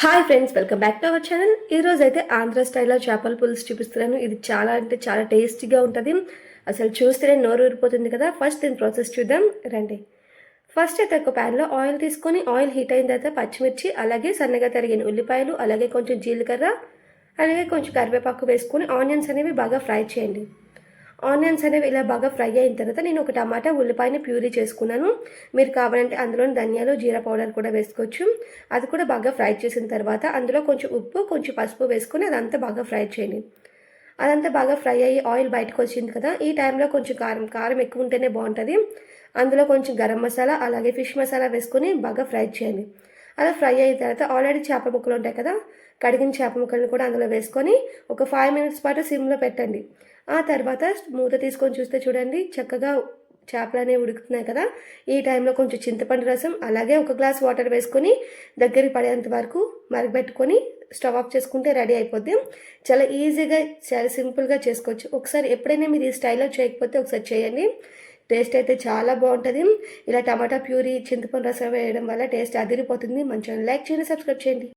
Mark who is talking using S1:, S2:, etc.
S1: Hi friends welcome back to our channel ఈ రోజు అయితే ఆంధ్ర స్టైల్లో చేపల పులుసు చూపిస్తున్నాను. ఇది చాలా అంటే చాలా టేస్టీగా ఉంటుంది. అసలు చూస్తేనే నోరు ఊరిపోతుంది కదా. ఫస్ట్ దీని ప్రాసెస్ చూద్దాం. రండి. ఫస్ట్ అయితే ఒక ప్యాన్లో ఆయిల్ తీసుకొని ఆయిల్ హీట్ అయిన తర్వాత పచ్చిమిర్చి అలాగే సన్నగా తరిగిన ఉల్లిపాయలు అలాగే కొంచెం జీలకర్ర అలాగే కొంచెం కరివేపాకు వేసుకొని ఆనియన్స్ అనేవి బాగా ఫ్రై చేయండి. ఆనియన్స్ అనేవి ఇలా బాగా ఫ్రై అయిన తర్వాత నేను ఒక టమాటా ఉల్లిపాయని ప్యూరీ చేసుకున్నాను. మీరు కావాలంటే అందులో ధనియాలు జీరా పౌడర్ కూడా వేసుకోవచ్చు. అది కూడా బాగా ఫ్రై చేసిన తర్వాత అందులో కొంచెం ఉప్పు కొంచెం పసుపు వేసుకొని అదంతా బాగా ఫ్రై చేయండి. అదంతా బాగా ఫ్రై అయ్యి ఆయిల్ బయటకు వచ్చింది కదా ఈ టైంలో కొంచెం కారం కారం ఎక్కువ ఉంటేనే బాగుంటుంది. అందులో కొంచెం గరం మసాలా అలాగే ఫిష్ మసాలా వేసుకొని బాగా ఫ్రై చేయండి. అలా ఫ్రై అయిన తర్వాత ఆల్రెడీ చేప ముక్కలు ఉంటాయి కదా కడిగిన చేప ముక్కలను కూడా అందులో వేసుకొని ఒక ఫైవ్ మినిట్స్ పాటు సిమ్లో పెట్టండి. ఆ తర్వాత మూత తీసుకొని చూస్తే చూడండి చక్కగా చేపలు అనేవి ఉడుకుతున్నాయి కదా. ఈ టైంలో కొంచెం చింతపండు రసం అలాగే ఒక గ్లాస్ వాటర్ వేసుకొని దగ్గరికి పడేంత వరకు మరగబెట్టుకొని స్టవ్ ఆఫ్ చేసుకుంటే రెడీ అయిపోద్ది. చాలా ఈజీగా చాలా సింపుల్గా చేసుకోవచ్చు. ఒకసారి ఎప్పుడైనా మీరు ఈ స్టైల్లో చేయకపోతే ఒకసారి చేయండి. టేస్ట్ అయితే చాలా బాగుంటుంది. ఇలా టమాటా ప్యూరీ చింతపండు రసం వేయడం వల్ల టేస్ట్ అదిరిపోతుంది. మంచిగా లైక్ చేయండి సబ్స్క్రైబ్ చేయండి.